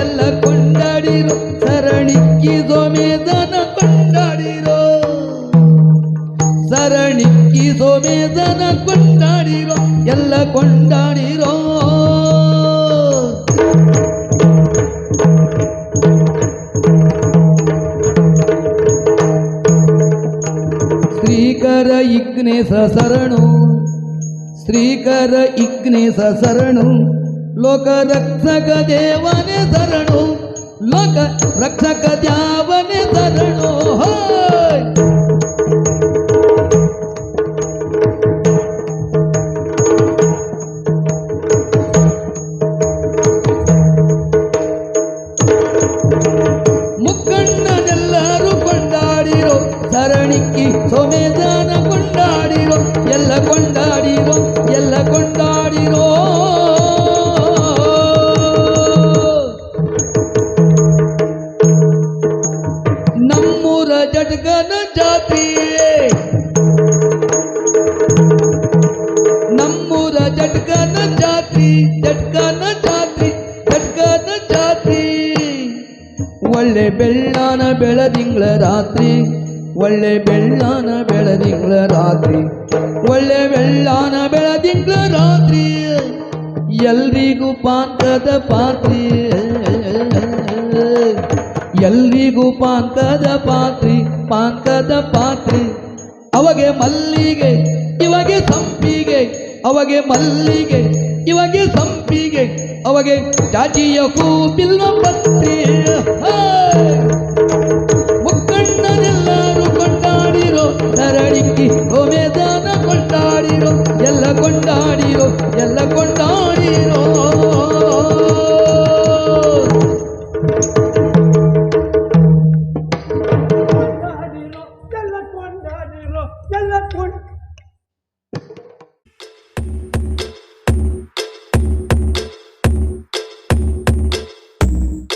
ಎಲ್ಲ ಕೊಂಡಾಡಿರು ಸರಣಿಕ್ಕಿ ಸೋಮೇದನ ಕೊಂಡಾಡಿರೋ. ಸರಣಿಕ್ಕಿ ಸೋಮೇದನ ಕೊಂಡಾಡಿರೋ, ಎಲ್ಲ ಕೊಂಡಾಡಿರೋ. ಶ್ರೀಕರ ಇಗ್ನೇಶ ಶರಣು, ಶ್ರೀಕರ ಇಗ್ನೇಶ ಶರಣು. ಲೋಕ ರಕ್ಷಕ ದೇವನೇ ಶರಣು ಲೋಕ ರಕ್ಷಕ ದ್ಯಾವನೇ ಸರಣಿಕ್ಕಿ ಸೋಮೇದಾನ ಕೊಂಡಾಡಿರೋ ಎಲ್ಲ ಕೊಂಡಾಡಿರೋ ಎಲ್ಲ ಕೊಂಡಾಡಿರೋ ಜಟ್ಗನ ಜಾತಿ ನಮ್ಮೂರ ಜಟ್ಗನ ಜಾತಿ ಜಟ್ಗನ ಜಾತಿ ಜಟ್ಗನ ಜಾತಿ ಒಳ್ಳೆ ಬೆಳ್ಳಾನ ಬೆಳದಿಂಗಳ ರಾತ್ರಿ, ಒಳ್ಳೆ ಬೆಳ್ಳಾನ ಬೆಳದಿಂಗಳ ರಾತ್ರಿ, ಒಳ್ಳೆ ಬೆಳ್ಳಾನ ಬೆಳದಿಂಗಳ ರಾತ್ರಿ. ಎಲ್ರಿಗೂ ಪಾತ್ರದ ಪಾತ್ರಿ. ಎಲ್ರಿಗೂ ಪಾಂಕದ ಪಾತ್ರಿ ಪಾಂಕದ ಪಾತ್ರಿ ಅವಗೆ ಮಲ್ಲಿಗೆ, ಇವಾಗೆ ಸಂಪಿಗೆ, ಅವಗೆ ಮಲ್ಲಿಗೆ, ಇವಾಗೆ ಸಂಪಿಗೆ, ಅವಗೆ ಜಾಜಿಯ ಹೂ ಬಿಲ್ವ ಪತ್ರಿ! one.